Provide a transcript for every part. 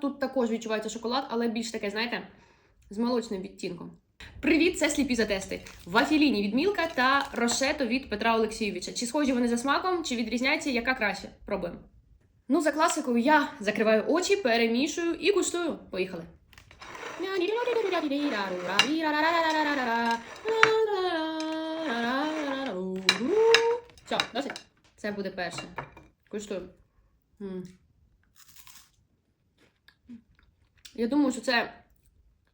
Тут також відчувається шоколад, але більш таке, знаєте, з молочним відтінком. Привіт, це сліпі затести. Вафіліні від Мілка та Рошето від Петра Олексійовича. Чи схожі вони за смаком, чи відрізняється, яка краще? Пробуємо. Ну, за класикою я закриваю очі, перемішую і куштую. Поїхали. Все, досить. Це буде перше. Куштую. Я думаю, що це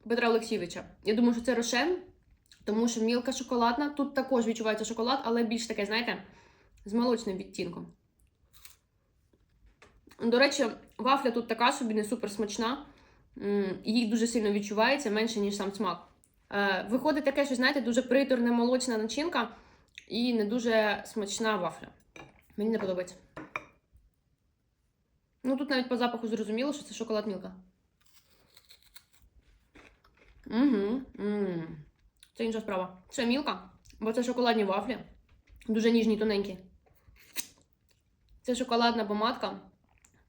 Петра Олексійовича. Я думаю, що це Рошен, тому що мілка шоколадна. Тут також відчувається шоколад, але більш таке, знаєте, з молочним відтінком. До речі, вафля тут така собі не супер смачна. Їй дуже сильно відчувається, менше, ніж сам смак. Е, Виходить таке, що, знаєте, дуже приторне молочна начинка і не дуже смачна вафля. Мені не подобається. Ну, тут навіть по запаху зрозуміло, що це шоколад мілка. Угу. Це інша справа. Це мілка, бо це шоколадні вафлі. Дуже ніжні, тоненькі. Це шоколадна помадка.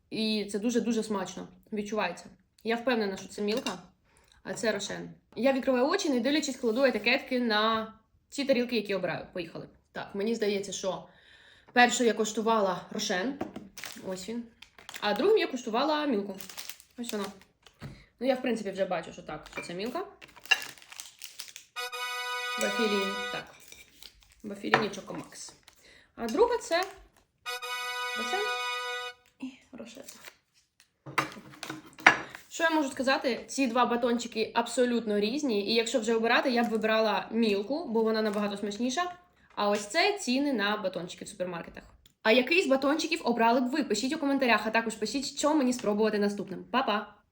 І це дуже-дуже смачно. Відчувається. Я впевнена, що це мілка, а це рошен. Я відкриваю очі, не дивлячись, кладу етикетки на ці тарілки, які обираю. Поїхали. Так, мені здається, що першою я коштувала рошен. Ось він. А другим я коштувала мілку. Ось вона. Ну, я, в принципі, вже бачу, що так, що це мілка. Бафіліні. Так. Бафіліні Чокомакс. А друга це Рошен і Рошет. Що я можу сказати? Ці два батончики абсолютно різні. І якщо вже обирати, я б вибирала мілку, бо вона набагато смачніша. А ось це ціни на батончики в супермаркетах. А який з батончиків обрали б ви? Пишіть у коментарях, а також пишіть, що мені спробувати наступним. Па-па!